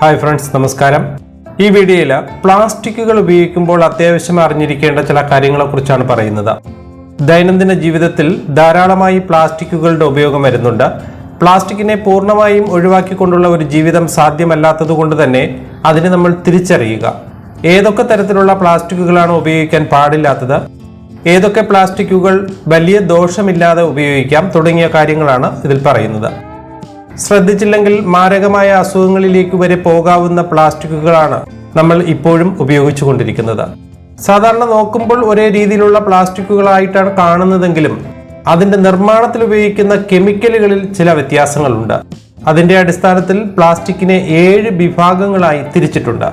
Hi friends നമസ്കാരം. ഈ വീഡിയോയിൽ പ്ലാസ്റ്റിക്കുകൾ ഉപയോഗിക്കുമ്പോൾ അത്യാവശ്യം അറിഞ്ഞിരിക്കേണ്ട ചില കാര്യങ്ങളെക്കുറിച്ചാണ് പറയുന്നത്. ദൈനംദിന ജീവിതത്തിൽ ധാരാളമായി പ്ലാസ്റ്റിക്കുകളുടെ ഉപയോഗം വരുന്നുണ്ട്. പ്ലാസ്റ്റിക്കിനെ പൂർണമായും ഒഴിവാക്കിക്കൊണ്ടുള്ള ഒരു ജീവിതം സാധ്യമല്ലാത്തതുകൊണ്ട് തന്നെ അതിനെ നമ്മൾ തിരിച്ചറിയുക. ഏതൊക്കെ തരത്തിലുള്ള പ്ലാസ്റ്റിക്കുകളാണ് ഉപയോഗിക്കാൻ പാടില്ലാത്തത്? ഏതൊക്കെ പ്ലാസ്റ്റിക്കുകൾ വലിയ ദോഷമില്ലാതെ ഉപയോഗിക്കാം? തുടങ്ങിയ കാര്യങ്ങളാണ് ഇതിൽ പറയുന്നത്. ശ്രദ്ധിച്ചില്ലെങ്കിൽ മാരകമായ അസുഖങ്ങളിലേക്ക് വരെ പോകാവുന്ന പ്ലാസ്റ്റിക്കുകളാണ് നമ്മൾ ഇപ്പോഴും ഉപയോഗിച്ചുകൊണ്ടിരിക്കുന്നത്. സാധാരണ നോക്കുമ്പോൾ ഒരേ രീതിയിലുള്ള പ്ലാസ്റ്റിക്കുകളായിട്ടാണ് കാണുന്നതെങ്കിലും അതിന്റെ നിർമ്മാണത്തിൽ ഉപയോഗിക്കുന്ന കെമിക്കലുകളിൽ ചില വ്യത്യാസങ്ങളുണ്ട്. അതിന്റെ അടിസ്ഥാനത്തിൽ പ്ലാസ്റ്റിക്കിനെ ഏഴ് വിഭാഗങ്ങളായി തിരിച്ചിട്ടുണ്ട്.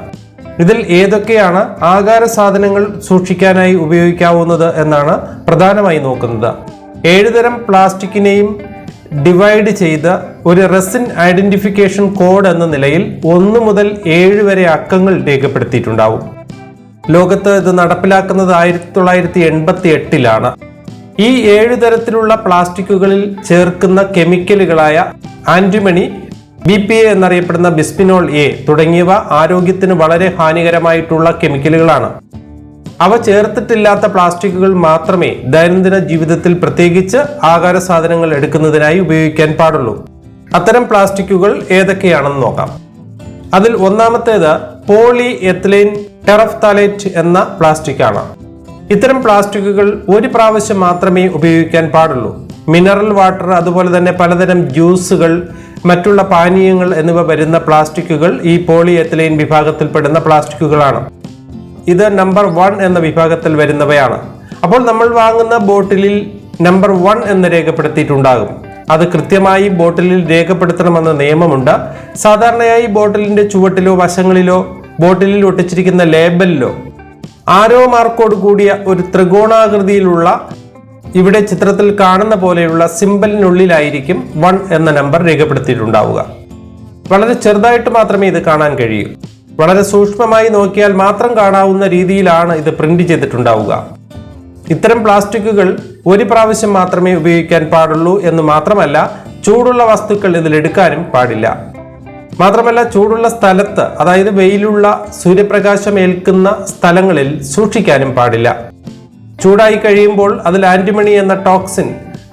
ഇതിൽ ഏതൊക്കെയാണ് ആകാര സാധനങ്ങൾ സൂക്ഷിക്കാനായി ഉപയോഗിക്കാവുന്നത് എന്നാണ് പ്രധാനമായി നോക്കുന്നത്. ഏഴുതരം പ്ലാസ്റ്റിക്കിനെയും ഡിവൈഡ് ചെയ്ത ഒരു റെസിൻ ഐഡന്റിഫിക്കേഷൻ കോഡ് എന്ന നിലയിൽ ഒന്ന് മുതൽ ഏഴ് വരെ അക്കങ്ങൾ രേഖപ്പെടുത്തിയിട്ടുണ്ടാവും. ലോകത്ത് ഇത് നടപ്പിലാക്കുന്നത് ആയിരത്തി തൊള്ളായിരത്തി എൺപത്തി എട്ടിലാണ് ഈ ഏഴ് തരത്തിലുള്ള പ്ലാസ്റ്റിക്കുകളിൽ ചേർക്കുന്ന കെമിക്കലുകളായ ആന്റിമണി ബി പി എ എന്നറിയപ്പെടുന്ന ബിസ്പിനോൾ എ തുടങ്ങിയവ ആരോഗ്യത്തിന് വളരെ ഹാനികരമായിട്ടുള്ള കെമിക്കലുകളാണ്. അവ ചേർത്തിട്ടില്ലാത്ത പ്ലാസ്റ്റിക്കുകൾ മാത്രമേ ദൈനംദിന ജീവിതത്തിൽ പ്രത്യേകിച്ച് ആഹാര സാധനങ്ങൾ എടുക്കുന്നതിനായി ഉപയോഗിക്കാൻ പാടുള്ളൂ. അത്തരം പ്ലാസ്റ്റിക്കുകൾ ഏതൊക്കെയാണെന്ന് നോക്കാം. അതിൽ ഒന്നാമത്തേത് പോളി എത്തിലൈൻ ടെറഫ്താലേറ്റ് എന്ന പ്ലാസ്റ്റിക് ആണ് ഇത്തരം പ്ലാസ്റ്റിക്കുകൾ ഒരു പ്രാവശ്യം മാത്രമേ ഉപയോഗിക്കാൻ പാടുള്ളൂ. മിനറൽ വാട്ടർ അതുപോലെ തന്നെ പലതരം ജ്യൂസുകൾ മറ്റുള്ള പാനീയങ്ങൾ എന്നിവ വരുന്ന പ്ലാസ്റ്റിക്കുകൾ ഈ പോളി എത്തിലൈൻ വിഭാഗത്തിൽപ്പെടുന്ന പ്ലാസ്റ്റിക്കുകളാണ്. ഇത് നമ്പർ വൺ എന്ന വിഭാഗത്തിൽ വരുന്നവയാണ്. അപ്പോൾ നമ്മൾ വാങ്ങുന്ന ബോട്ടിലിൽ നമ്പർ വൺ എന്ന് രേഖപ്പെടുത്തിയിട്ടുണ്ടാകും. അത് കൃത്യമായി ബോട്ടിലിൽ രേഖപ്പെടുത്തണമെന്ന നിയമമുണ്ട്. സാധാരണയായി ബോട്ടിലിന്റെ ചുവട്ടിലോ വശങ്ങളിലോ ബോട്ടിലിൽ ഒട്ടിച്ചിരിക്കുന്ന ലേബലിലോ ആരോ മാർക്കോട് കൂടിയ ഒരു ത്രികോണാകൃതിയിലുള്ള ഇവിടെ ചിത്രത്തിൽ കാണുന്ന പോലെയുള്ള സിമ്പലിനുള്ളിലായിരിക്കും വൺ എന്ന നമ്പർ രേഖപ്പെടുത്തിയിട്ടുണ്ടാവുക. വളരെ ചെറുതായിട്ട് മാത്രമേ ഇത് കാണാൻ കഴിയൂ. വളരെ സൂക്ഷ്മമായി നോക്കിയാൽ മാത്രം കാണാവുന്ന രീതിയിലാണ് ഇത് പ്രിന്റ് ചെയ്തിട്ടുണ്ടാവുക. ഇത്തരം പ്ലാസ്റ്റിക്കുകൾ ഒരു പ്രാവശ്യം മാത്രമേ ഉപയോഗിക്കാൻ പാടുള്ളൂ എന്ന് മാത്രമല്ല ചൂടുള്ള വസ്തുക്കൾ ഇതിൽ എടുക്കാനും പാടില്ല. മാത്രമല്ല ചൂടുള്ള സ്ഥലത്ത് അതായത് വെയിലുള്ള സൂര്യപ്രകാശം ഏൽക്കുന്ന സ്ഥലങ്ങളിൽ സൂക്ഷിക്കാനും പാടില്ല. ചൂടായി കഴിയുമ്പോൾ അതിൽ ആന്റിമണി എന്ന ടോക്സിൻ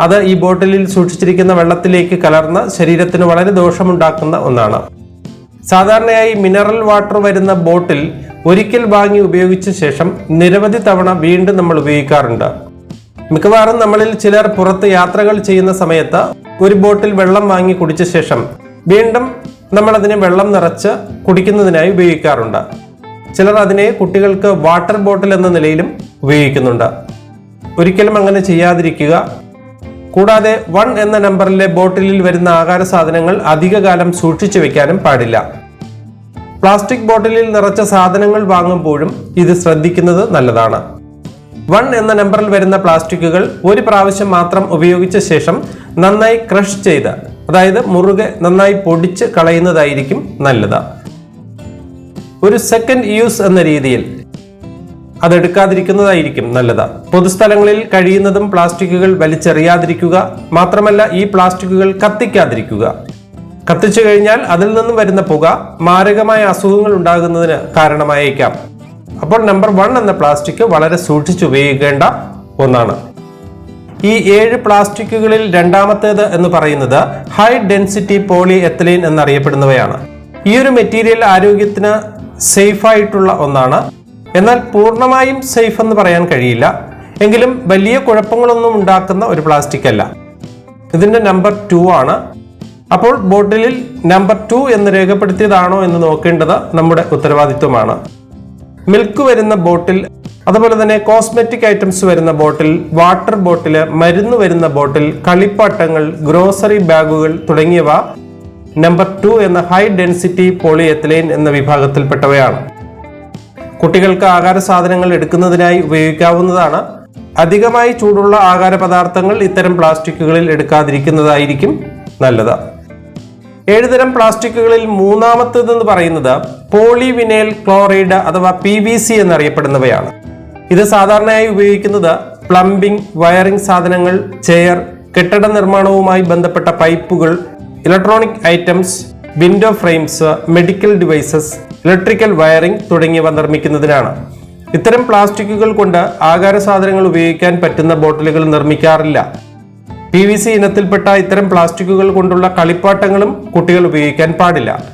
അത് ഈ ബോട്ടിലിൽ സൂക്ഷിച്ചിരിക്കുന്ന വെള്ളത്തിലേക്ക് കലർന്ന് ശരീരത്തിന് വളരെ ദോഷമുണ്ടാക്കുന്ന ഒന്നാണ്. സാധാരണയായി മിനറൽ വാട്ടർ വരുന്ന ബോട്ടിൽ ഒരിക്കൽ വാങ്ങി ഉപയോഗിച്ച ശേഷം നിരവധി തവണ വീണ്ടും നമ്മൾ ഉപയോഗിക്കാറുണ്ട്. മിക്കവാറും നമ്മളിൽ ചിലർ പുറത്ത് യാത്രകൾ ചെയ്യുന്ന സമയത്ത് ഒരു ബോട്ടിൽ വെള്ളം വാങ്ങി കുടിച്ച ശേഷം വീണ്ടും നമ്മൾ അതിനെ വെള്ളം നിറച്ച് കുടിക്കുന്നതിനായി ഉപയോഗിക്കാറുണ്ട്. ചിലർ അതിനെ കുട്ടികൾക്ക് വാട്ടർ ബോട്ടിൽ എന്ന നിലയിലും ഉപയോഗിക്കുന്നുണ്ട്. ഒരിക്കലും അങ്ങനെ ചെയ്യാതിരിക്കുക. കൂടാതെ വൺ എന്ന നമ്പറിലെ ബോട്ടിലിൽ വരുന്ന ആഹാര സാധനങ്ങൾ അധികകാലം സൂക്ഷിച്ചു വെക്കാനും പാടില്ല. പ്ലാസ്റ്റിക് ബോട്ടിലിൽ നിറച്ച സാധനങ്ങൾ വാങ്ങുമ്പോഴും ഇത് ശ്രദ്ധിക്കുന്നത് നല്ലതാണ്. വൺ എന്ന നമ്പറിൽ വരുന്ന പ്ലാസ്റ്റിക്കുകൾ ഒരു പ്രാവശ്യം മാത്രം ഉപയോഗിച്ച ശേഷം നന്നായി ക്രഷ് ചെയ്ത് അതായത് മുറുകെ നന്നായി പൊടിച്ച് കളയുന്നതായിരിക്കും നല്ലത്. ഒരു സെക്കൻഡ് യൂസ് എന്ന രീതിയിൽ അതെടുക്കാതിരിക്കുന്നതായിരിക്കും നല്ലത്. പൊതുസ്ഥലങ്ങളിൽ കഴിയുന്നതും പ്ലാസ്റ്റിക്കുകൾ വലിച്ചെറിയാതിരിക്കുക മാത്രമല്ല ഈ പ്ലാസ്റ്റിക്കുകൾ കത്തിക്കാതിരിക്കുക. കത്തിച്ചു കഴിഞ്ഞാൽ അതിൽ നിന്നും വരുന്ന പുക മാരകമായ അസുഖങ്ങൾ ഉണ്ടാകുന്നതിന് കാരണമായേക്കാം. അപ്പോൾ നമ്പർ വൺ എന്ന പ്ലാസ്റ്റിക് വളരെ സൂക്ഷിച്ചു ഉപയോഗിക്കേണ്ട ഒന്നാണ്. ഈ ഏഴ് പ്ലാസ്റ്റിക്കുകളിൽ രണ്ടാമത്തേത് എന്ന് പറയുന്നത് ഹൈ ഡെൻസിറ്റി പോളി എത്തലീൻ എന്നറിയപ്പെടുന്നവയാണ്. ഈ ഒരു മെറ്റീരിയൽ ആരോഗ്യത്തിന് സേഫായിട്ടുള്ള ഒന്നാണ്. എന്നാൽ പൂർണമായും സേഫ് എന്ന് പറയാൻ കഴിയില്ല. എങ്കിലും വലിയ കുഴപ്പങ്ങളൊന്നും ഉണ്ടാക്കുന്ന ഒരു പ്ലാസ്റ്റിക് അല്ല. ഇതിന്റെ നമ്പർ ടു ആണ്. അപ്പോൾ ബോട്ടിലിൽ നമ്പർ ടു എന്ന് രേഖപ്പെടുത്തിയതാണോ എന്ന് നോക്കേണ്ടത് നമ്മുടെ ഉത്തരവാദിത്വമാണ്. മിൽക്ക് വരുന്ന ബോട്ടിൽ അതുപോലെ തന്നെ കോസ്മെറ്റിക് ഐറ്റംസ് വരുന്ന ബോട്ടിൽ വാട്ടർ ബോട്ടിൽ മരുന്ന് വരുന്ന ബോട്ടിൽ കളിപ്പാട്ടങ്ങൾ ഗ്രോസറി ബാഗുകൾ തുടങ്ങിയവ നമ്പർ ടു എന്ന ഹൈ ഡെൻസിറ്റി പോളിയെത്തിലൈൻ എന്ന വിഭാഗത്തിൽപ്പെട്ടവയാണ്. കുട്ടികൾക്ക് ആഹാര സാധനങ്ങൾ എടുക്കുന്നതിനായി ഉപയോഗിക്കാവുന്നതാണ്. അധികമായി ചൂടുള്ള ആഹാര പദാർത്ഥങ്ങൾ ഇത്തരം പ്ലാസ്റ്റിക്കുകളിൽ എടുക്കാതിരിക്കുന്നതായിരിക്കും നല്ലത്. ഏഴുതരം പ്ലാസ്റ്റിക്കുകളിൽ മൂന്നാമത്തേതെന്ന് പറയുന്നത് പോളിവിനൈൽ ക്ലോറൈഡ് അഥവാ പി വി സി എന്നറിയപ്പെടുന്നവയാണ്. ഇത് സാധാരണയായി ഉപയോഗിക്കുന്നത് പ്ലംബിംഗ് വയറിംഗ് സാധനങ്ങൾ ചെയർ കെട്ടിട നിർമ്മാണവുമായി ബന്ധപ്പെട്ട പൈപ്പുകൾ electronic items window frames medical devices electrical wiring തുടങ്ങിയവ നിർമ്മിക്കുന്നതിനാണ്. ഇത്തരം പ്ലാസ്റ്റിക്കുകൾ കൊണ്ട് ആകാര സാധനങ്ങൾ ഉപയോഗിക്കാൻ പറ്റുന്ന ബോട്ടിലുകൾ നിർമ്മിക്കാറില്ല. പി വി സി ഇനത്തിൽപ്പെട്ട ഇത്തരം പ്ലാസ്റ്റിക്കുകൾ കൊണ്ടുള്ള കളിപ്പാട്ടങ്ങളും കുട്ടികൾ ഉപയോഗിക്കാൻ പാടില്ല.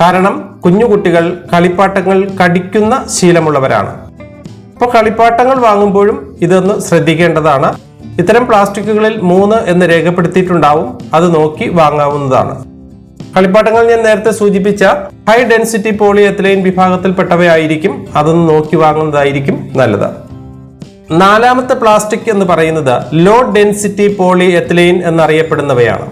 കാരണം കുഞ്ഞു കുട്ടികൾ കളിപ്പാട്ടങ്ങൾ കടിക്കുന്ന ശീലമുള്ളവരാണ്. ഇപ്പോൾ കളിപ്പാട്ടങ്ങൾ വാങ്ങുമ്പോഴും ഇതൊന്ന് ശ്രദ്ധിക്കേണ്ടതാണ്. ഇത്തരം പ്ലാസ്റ്റിക്കുകളിൽ മൂന്ന് എന്ന് രേഖപ്പെടുത്തിയിട്ടുണ്ടാവും. അത് നോക്കി വാങ്ങാവുന്നതാണ്. കളിപ്പാട്ടങ്ങൾ ഞാൻ നേരത്തെ സൂചിപ്പിച്ച ഹൈ ഡെൻസിറ്റി പോളി എത്തിലൈൻ വിഭാഗത്തിൽപ്പെട്ടവയായിരിക്കും. അതൊന്ന് നോക്കി വാങ്ങുന്നതായിരിക്കും നല്ലത്. നാലാമത്തെ പ്ലാസ്റ്റിക് എന്ന് പറയുന്നത് ലോ ഡെൻസിറ്റി പോളി എത്തിലൈൻ എന്നറിയപ്പെടുന്നവയാണ്.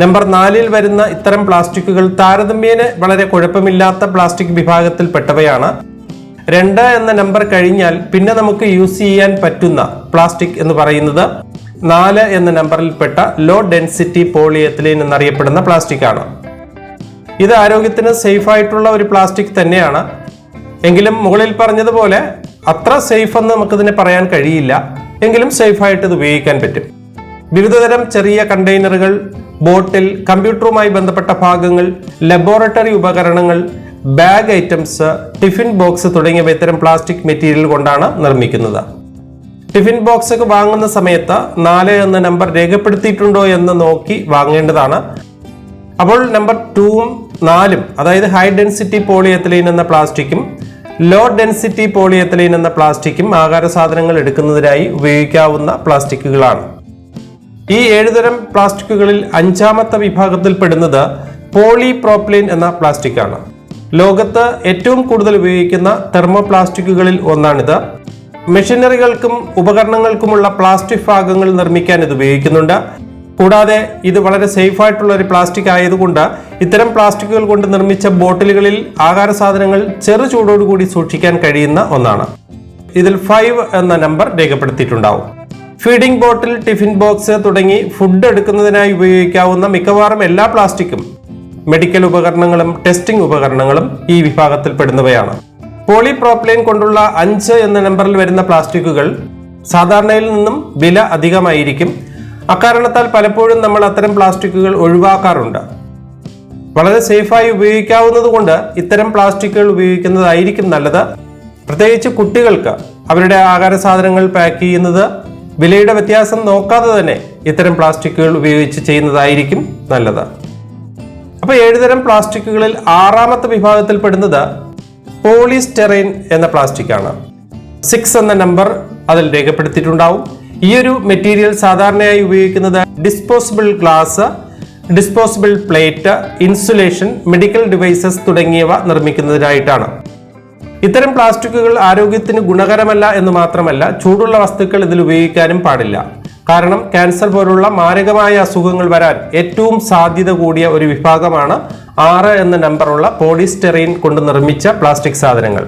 നമ്പർ നാലിൽ വരുന്ന ഇത്തരം പ്ലാസ്റ്റിക്കുകൾ താരതമ്യേന വളരെ കുഴപ്പമില്ലാത്ത പ്ലാസ്റ്റിക് വിഭാഗത്തിൽപ്പെട്ടവയാണ്. രണ്ട് എന്ന നമ്പർ കഴിഞ്ഞാൽ പിന്നെ നമുക്ക് യൂസ് ചെയ്യാൻ പറ്റുന്ന പ്ലാസ്റ്റിക് എന്ന് പറയുന്നത് നാല് എന്ന നമ്പറിൽപ്പെട്ട ലോ ഡെൻസിറ്റി പോളിയെത്തിലൈൻ എന്നറിയപ്പെടുന്ന പ്ലാസ്റ്റിക് ആണ്. ഇത് ആരോഗ്യത്തിന് സേഫ് ആയിട്ടുള്ള ഒരു പ്ലാസ്റ്റിക് തന്നെയാണ്. എങ്കിലും മുകളിൽ പറഞ്ഞതുപോലെ അത്ര സേഫ് എന്ന് നമുക്കിതിനെ പറയാൻ കഴിയില്ല. എങ്കിലും സേഫ് ആയിട്ട് ഇത് ഉപയോഗിക്കാൻ പറ്റും. വിവിധതരം ചെറിയ കണ്ടെയ്നറുകൾ ബോട്ടിൽ കമ്പ്യൂട്ടറുമായി ബന്ധപ്പെട്ട ഭാഗങ്ങൾ ലബോറട്ടറി ഉപകരണങ്ങൾ ബാഗ് ഐറ്റംസ് ടിഫിൻ ബോക്സ് തുടങ്ങിയവ ഇത്തരം പ്ലാസ്റ്റിക് മെറ്റീരിയൽ കൊണ്ടാണ് നിർമ്മിക്കുന്നത്. ടിഫിൻ ബോക്സ് ഒക്കെ വാങ്ങുന്ന സമയത്ത് നാല് എന്ന നമ്പർ രേഖപ്പെടുത്തിയിട്ടുണ്ടോ എന്ന് നോക്കി വാങ്ങേണ്ടതാണ്. അപ്പോൾ നമ്പർ ടൂവും നാലും അതായത് ഹൈ ഡെൻസിറ്റി പോളിയെത്തലൈൻ എന്ന പ്ലാസ്റ്റിക്കും ലോ ഡെൻസിറ്റി പോളിയെത്തലൈൻ എന്ന പ്ലാസ്റ്റിക്കും ആഹാര സാധനങ്ങൾ എടുക്കുന്നതിനായി ഉപയോഗിക്കാവുന്ന പ്ലാസ്റ്റിക്കുകളാണ് ഈ ഏഴുതരം പ്ലാസ്റ്റിക്കുകളിൽ അഞ്ചാമത്തെ വിഭാഗത്തിൽ വിഭാഗത്തിൽപ്പെടുന്നത് പോളിപ്രോപ്ലിൻ എന്ന പ്ലാസ്റ്റിക്കാണ് ലോകത്ത് ഏറ്റവും കൂടുതൽ ഉപയോഗിക്കുന്ന തെർമോ പ്ലാസ്റ്റിക്കുകളിൽ ഒന്നാണിത്. മെഷീനറികൾക്കും ഉപകരണങ്ങൾക്കുമുള്ള പ്ലാസ്റ്റിക് ഭാഗങ്ങൾ നിർമ്മിക്കാൻ ഇത് ഉപയോഗിക്കുന്നുണ്ട്. കൂടാതെ ഇത് വളരെ സേഫ് ആയിട്ടുള്ള ഒരു പ്ലാസ്റ്റിക് ആയതുകൊണ്ട് ഇത്തരം പ്ലാസ്റ്റിക്കുകൾ കൊണ്ട് നിർമ്മിച്ച ബോട്ടിലുകളിൽ ആഹാര സാധനങ്ങൾ ചെറു ചൂടോടുകൂടി സൂക്ഷിക്കാൻ കഴിയുന്ന ഒന്നാണ്. ഇതിൽ ഫൈവ് എന്ന നമ്പർ രേഖപ്പെടുത്തിയിട്ടുണ്ടാവും. ഫീഡിംഗ് ബോട്ടിൽ ടിഫിൻ ബോക്സ് തുടങ്ങി ഫുഡ് എടുക്കുന്നതിനായി ഉപയോഗിക്കാവുന്ന മിക്കവാറും എല്ലാ പ്ലാസ്റ്റിക്കും മെഡിക്കൽ ഉപകരണങ്ങളും ടെസ്റ്റിംഗ് ഉപകരണങ്ങളും ഈ വിഭാഗത്തിൽ വിഭാഗത്തിൽപ്പെടുന്നവയാണ് പോളിപ്രോപ്ലൈൻ കൊണ്ടുള്ള അഞ്ച് എന്ന നമ്പറിൽ വരുന്ന പ്ലാസ്റ്റിക്കുകൾ സാധാരണയിൽ നിന്നും വില അധികമായിരിക്കും അക്കാരണത്താൽ പലപ്പോഴും നമ്മൾ അത്തരം പ്ലാസ്റ്റിക്കുകൾ ഒഴിവാക്കാറുണ്ട്. വളരെ സേഫായി ഉപയോഗിക്കാവുന്നത് കൊണ്ട് ഇത്തരം പ്ലാസ്റ്റിക്കുകൾ ഉപയോഗിക്കുന്നതായിരിക്കും നല്ലത്. പ്രത്യേകിച്ച് കുട്ടികൾക്ക് അവരുടെ ആഹാര സാധനങ്ങൾ പാക്ക് ചെയ്യുന്നത് വിലയുടെ വ്യത്യാസം നോക്കാതെ തന്നെ ഇത്തരം പ്ലാസ്റ്റിക്കുകൾ ഉപയോഗിച്ച് ചെയ്യുന്നതായിരിക്കും നല്ലത്. അപ്പോൾ ഏഴുതരം പ്ലാസ്റ്റിക്കുകളിൽ ആറാമത്തെ വിഭാഗത്തിൽ പെടുന്നത് പോളിസ്റ്റെറൈൻ എന്ന പ്ലാസ്റ്റിക് ആണ് സിക്സ് എന്ന നമ്പർ അതിൽ രേഖപ്പെടുത്തിയിട്ടുണ്ടാവും. ഈ ഒരു മെറ്റീരിയൽ സാധാരണയായി ഉപയോഗിക്കുന്നത് disposable glass disposable plate insulation medical devices തുടങ്ങിയവ നിർമ്മിക്കുന്നതിനായിട്ടാണ്. ഇത്തരം പ്ലാസ്റ്റിക്കുകൾ ആരോഗ്യത്തിന് ഗുണകരമല്ല എന്ന് മാത്രമല്ല ചൂടുള്ള വസ്തുക്കൾ ഇതിൽ ഉപയോഗിക്കാനും പാടില്ല. കാരണം ക്യാൻസർ പോലുള്ള മാരകമായ അസുഖങ്ങൾ വരാൻ ഏറ്റവും സാധ്യത കൂടിയ ഒരു വിഭാഗമാണ് ആറ് എന്ന നമ്പറുള്ള പോളിസ്റ്റെറൈൻ കൊണ്ട് നിർമ്മിച്ച പ്ലാസ്റ്റിക് സാധനങ്ങൾ.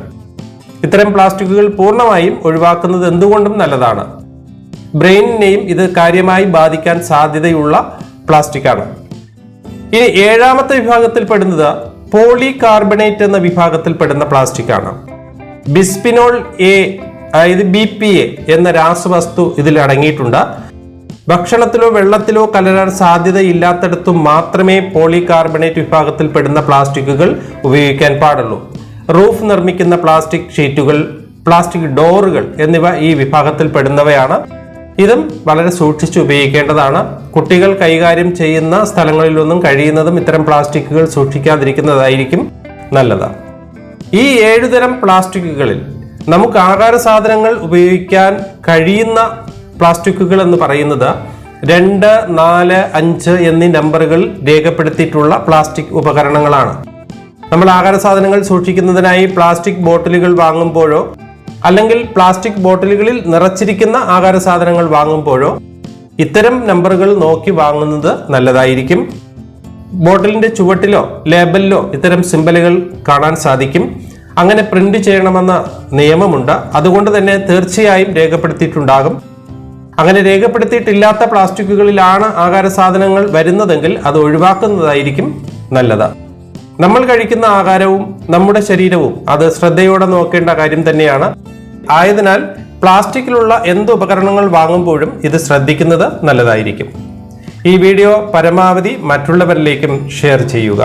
ഇത്തരം പ്ലാസ്റ്റിക്കുകൾ പൂർണമായും ഒഴിവാക്കുന്നത് എന്തുകൊണ്ടും നല്ലതാണ്. ബ്രെയിനിനെയും ഇത് കാര്യമായി ബാധിക്കാൻ സാധ്യതയുള്ള പ്ലാസ്റ്റിക് ആണ്. ഇനി ഏഴാമത്തെ വിഭാഗത്തിൽ പെടുന്നത് പോളി കാർബണേറ്റ് എന്ന വിഭാഗത്തിൽ പെടുന്ന പ്ലാസ്റ്റിക് ആണ്. ബിസ്പിനോൾ എ അതായത് ബി പി എ എന്ന രാസവസ്തു ഇതിൽ അടങ്ങിയിട്ടുണ്ട്. ഭക്ഷണത്തിലോ വെള്ളത്തിലോ കലരാൻ സാധ്യതയില്ലാത്തടത്തും മാത്രമേ പോളി കാർബണേറ്റ് വിഭാഗത്തിൽ പെടുന്ന പ്ലാസ്റ്റിക്കുകൾ ഉപയോഗിക്കാൻ പാടുള്ളൂ. റൂഫ് നിർമ്മിക്കുന്ന പ്ലാസ്റ്റിക് ഷീറ്റുകൾ പ്ലാസ്റ്റിക് ഡോറുകൾ എന്നിവ ഈ വിഭാഗത്തിൽപ്പെടുന്നവയാണ്. ഇതും വളരെ സൂക്ഷിച്ച് ഉപയോഗിക്കേണ്ടതാണ്. കുട്ടികൾ കൈകാര്യം ചെയ്യുന്ന സ്ഥലങ്ങളിലൊന്നും കഴിയുന്നതും ഇത്തരം പ്ലാസ്റ്റിക്കുകൾ സൂക്ഷിക്കാതിരിക്കുന്നതായിരിക്കും നല്ലത്. ഈ ഏഴുതരം പ്ലാസ്റ്റിക്കുകളിൽ നമുക്ക് ആഹാര സാധനങ്ങൾ ഉപയോഗിക്കാൻ കഴിയുന്ന പ്ലാസ്റ്റിക്കുകൾ എന്ന് പറയുന്നത് രണ്ട് നാല് അഞ്ച് എന്നീ നമ്പറുകൾ രേഖപ്പെടുത്തിയിട്ടുള്ള പ്ലാസ്റ്റിക് ഉപകരണങ്ങളാണ്. നമ്മൾ ആഹാര സാധനങ്ങൾ സൂക്ഷിക്കുന്നതിനായി പ്ലാസ്റ്റിക് ബോട്ടിലുകൾ വാങ്ങുമ്പോഴോ അല്ലെങ്കിൽ പ്ലാസ്റ്റിക് ബോട്ടിലുകളിൽ നിറച്ചിരിക്കുന്ന ആഹാര സാധനങ്ങൾ വാങ്ങുമ്പോഴോ ഇത്തരം നമ്പറുകൾ നോക്കി വാങ്ങുന്നത് നല്ലതായിരിക്കും. ബോട്ടിലിന്റെ ചുവട്ടിലോ ലേബലിലോ ഇത്തരം സിമ്പലുകൾ കാണാൻ സാധിക്കും. അങ്ങനെ പ്രിന്റ് ചെയ്യണമെന്ന നിയമമുണ്ട്. അതുകൊണ്ട് തന്നെ തീർച്ചയായും രേഖപ്പെടുത്തിയിട്ടുണ്ടാകും. അങ്ങനെ രേഖപ്പെടുത്തിയിട്ടില്ലാത്ത പ്ലാസ്റ്റിക്കുകളിലാണ് ആഹാര സാധനങ്ങൾ വരുന്നതെങ്കിൽ അത് ഒഴിവാക്കുന്നതായിരിക്കും നല്ലത്. നമ്മൾ കഴിക്കുന്ന ആഹാരവും നമ്മുടെ ശരീരവും അത് ശ്രദ്ധയോടെ നോക്കേണ്ട കാര്യം തന്നെയാണ്. ആയതിനാൽ പ്ലാസ്റ്റിക്കിലുള്ള എന്ത് ഉപകരണങ്ങൾ വാങ്ങുമ്പോഴും ഇത് ശ്രദ്ധിക്കുന്നത് നല്ലതായിരിക്കും. ഈ വീഡിയോ പരമാവധി മറ്റുള്ളവരിലേക്കും ഷെയർ ചെയ്യുക.